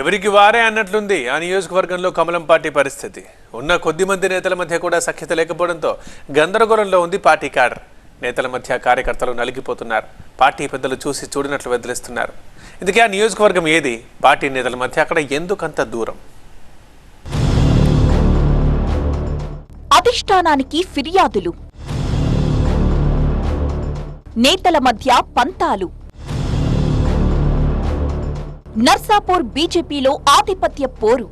ఎవరికి వారే అన్నట్లుంది ఆ నియోజకవర్గంలో కమలం పార్టీ పరిస్థితి. ఉన్న కొద్ది మంది నేతల మధ్య కూడా సఖ్యత లేకపోవడంతో గందరగోళంలో ఉంది పార్టీ క్యాడర్. నేతల మధ్య కార్యకర్తలు నలిగిపోతున్నారు. పార్టీ పెద్దలు చూసి చూడినట్లు వదిలేస్తున్నారు ఇందుకే ఆ నియోజకవర్గం ఏది? పార్టీ నేతల మధ్య అక్కడ ఎందుకంత దూరం? అధిష్టానానికి ఫిర్యాదులు. నేతల మధ్య పంతాలు. నర్సాపూర్ బీజేపీలో ఆధిపత్య పోరు.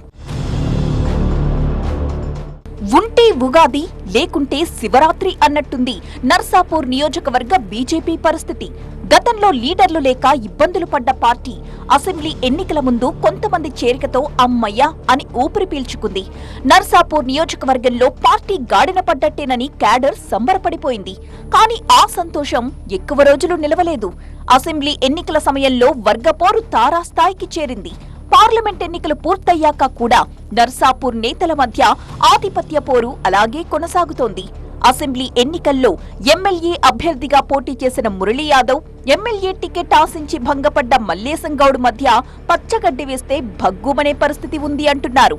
ఉంటే ఉగాది లేకుంటే శివరాత్రి అన్నట్టుంది నర్సాపూర్ నియోజకవర్గ బీజేపీ పరిస్థితి. గతంలో లీడర్లు లేక ఇబ్బందులు పడ్డ పార్టీ అసెంబ్లీ ఎన్నికల ముందు కొంతమంది చేరికతో అమ్మయ్య అని ఊపిరి పీల్చుకుంది. నర్సాపూర్ నియోజకవర్గంలో పార్టీ గాడిన పడ్డట్టేనని క్యాడర్ సంబరపడిపోయింది. కానీ ఆ సంతోషం ఎక్కువ రోజులు నిలవలేదు. అసెంబ్లీ ఎన్నికల సమయంలో వర్గపోరు తారాస్థాయికి చేరింది. పార్లమెంట్ ఎన్నికలు పూర్తయ్యాక కూడా నర్సాపూర్ నేతల మధ్య ఆధిపత్య పోరు అలాగే కొనసాగుతోంది. అసెంబ్లీ ఎన్నికల్లో ఎమ్మెల్యే అభ్యర్థిగా పోటీ చేసిన మురళీ యాదవ్ ఎమ్మెల్యే టికెట్ ఆశించి భంగపడ్డ మల్లేశం గౌడ్ మధ్య పచ్చగడ్డి వేస్తే భగ్గుమనే పరిస్థితి ఉంది అంటున్నారు.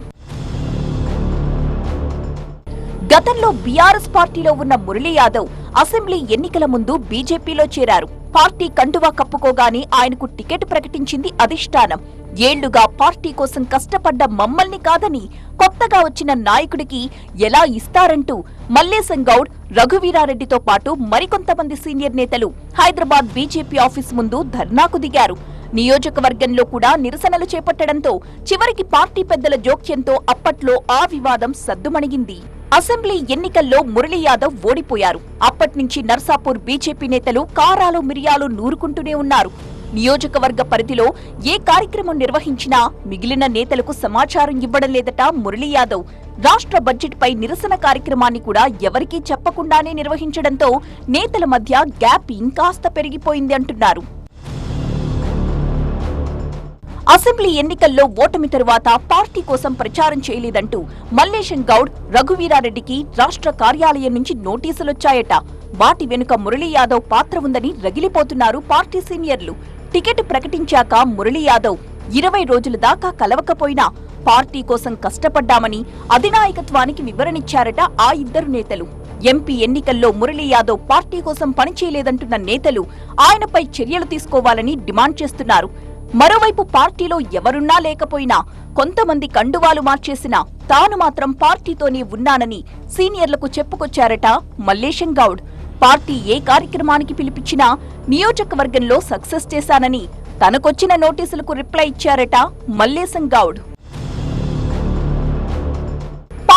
గతంలో బీఆర్ఎస్ పార్టీలో ఉన్న మురళీ యాదవ్ అసెంబ్లీ ఎన్నికల ముందు బీజేపీలో చేరారు. పార్టీ కండువా కప్పుకోగానే ఆయనకు టికెట్ ప్రకటించింది అధిష్టానం. ఏళ్ళుగా పార్టీ కోసం కష్టపడ్డ మమ్మల్ని కాదని కొత్తగా వచ్చిన నాయకుడికి ఎలా ఇస్తారంటూ మల్లేశం గౌడ్ రఘువీరారెడ్డితో పాటు మరికొంతమంది సీనియర్ నేతలు హైదరాబాద్ బీజేపీ ఆఫీస్ ముందు ధర్నాకు దిగారు. నియోజకవర్గంలో కూడా నిరసనలు చేపట్టడంతో చివరికి పార్టీ పెద్దల జోక్యంతో అప్పట్లో ఆ వివాదం సద్దుమణిగింది. అసెంబ్లీ ఎన్నికల్లో మురళీ యాదవ్ ఓడిపోయారు. అప్పట్నుంచి నర్సాపూర్ బీజేపీ నేతలు కారాలు మిరియాలు నూరుకుంటూనే ఉన్నారు. నియోజకవర్గ పరిధిలో ఏ కార్యక్రమం నిర్వహించినా మిగిలిన నేతలకు సమాచారం ఇవ్వడం లేదట మురళీ యాదవ్. రాష్ట్ర బడ్జెట్పై నిరసన కార్యక్రమాన్ని కూడా ఎవరికీ చెప్పకుండానే నిర్వహించడంతో నేతల మధ్య గ్యాప్ ఇంకాస్త పెరిగిపోయింది అంటున్నారు. అసెంబ్లీ ఎన్నికల్లో ఓటమి తరువాత పార్టీ కోసం ప్రచారం చేయలేదంటూ మల్లేశం గౌడ్ రఘువీరారెడ్డికి రాష్ట్ర కార్యాలయం నుంచి నోటీసులొచ్చాయట. వాటి వెనుక మురళీ యాదవ్ పాత్ర ఉందని రగిలిపోతున్నారు పార్టీ సీనియర్లు. టికెట్ ప్రకటించాక మురళీ యాదవ్ ఇరవై రోజుల దాకా కలవకపోయినా పార్టీ కోసం కష్టపడ్డామని అధినాయకత్వానికి వివరణిచ్చారట ఆ ఇద్దరు నేతలు. ఎంపీ ఎన్నికల్లో మురళీ యాదవ్ పార్టీ కోసం పనిచేయలేదంటున్న నేతలు ఆయనపై చర్యలు తీసుకోవాలని డిమాండ్ చేస్తున్నారు. మరోవైపు పార్టీలో ఎవరున్నా లేకపోయినా కొంతమంది కండువాలు మార్చేసినా తాను మాత్రం పార్టీతోనే ఉన్నానని సీనియర్లకు చెప్పుకొచ్చారట మల్లేశం గౌడ్. పార్టీ ఏ కార్యక్రమానికి పిలిపించినా నియోజకవర్గంలో సక్సెస్ చేశానని తనకొచ్చిన నోటీసులకు రిప్లై ఇచ్చారట మల్లేశం గౌడ్.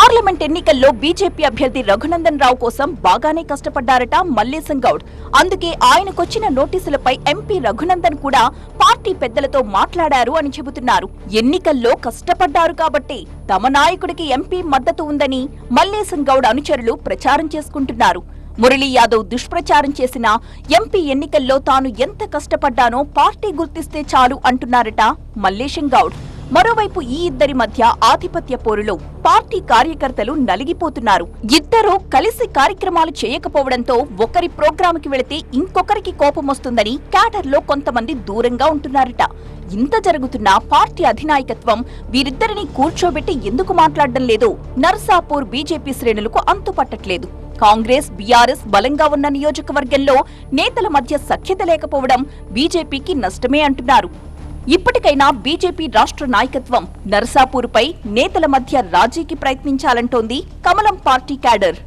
పార్లమెంట్ ఎన్నికల్లో బీజేపీ అభ్యర్థి రఘునందన్ రావు కోసం బాగానే కష్టపడ్డారట మల్లేశం గౌడ్. అందుకే ఆయనకొచ్చిన నోటీసులపై ఎంపీ రఘునందన్ కూడా పార్టీ పెద్దలతో మాట్లాడారు అని చెబుతున్నారు. ఎన్నికల్లో కష్టపడ్డారు కాబట్టి తమ నాయకుడికి ఎంపీ మద్దతు ఉందని మల్లేశం గౌడ్ అనుచరులు ప్రచారం చేసుకుంటున్నారు. మురళీ యాదవ్ దుష్ప్రచారం చేసిన ఎంపీ ఎన్నికల్లో తాను ఎంత కష్టపడ్డానో పార్టీ గుర్తిస్తే చాలు అంటున్నారట మల్లేశం గౌడ్. మరోవైపు ఈ ఇద్దరి మధ్య ఆధిపత్య పోరులో పార్టీ కార్యకర్తలు నలిగిపోతున్నారు. ఇద్దరూ కలిసి కార్యక్రమాలు చేయకపోవడంతో ఒకరి ప్రోగ్రాంకి వెళితే ఇంకొకరికి కోపం వస్తుందని క్యాడర్లో కొంతమంది దూరంగా ఉంటున్నారట. ఇంత జరుగుతున్నా పార్టీ అధినాయకత్వం వీరిద్దరిని కూర్చోబెట్టి ఎందుకు మాట్లాడడం లేదు నర్సాపూర్ బీజేపీ శ్రేణులకు అంతుపట్టట్లేదు. కాంగ్రెస్ బీఆర్ఎస్ బలంగా ఉన్న నియోజకవర్గంలో నేతల మధ్య సఖ్యత లేకపోవడం బీజేపీకి నష్టమే అంటున్నారు. ఇప్పటికైనా బీజేపీ రాష్ట్ర నాయకత్వం నరసాపూర్పై నేతల మధ్య రాజీకి ప్రయత్నించాలంటోంది కమలం పార్టీ క్యాడర్.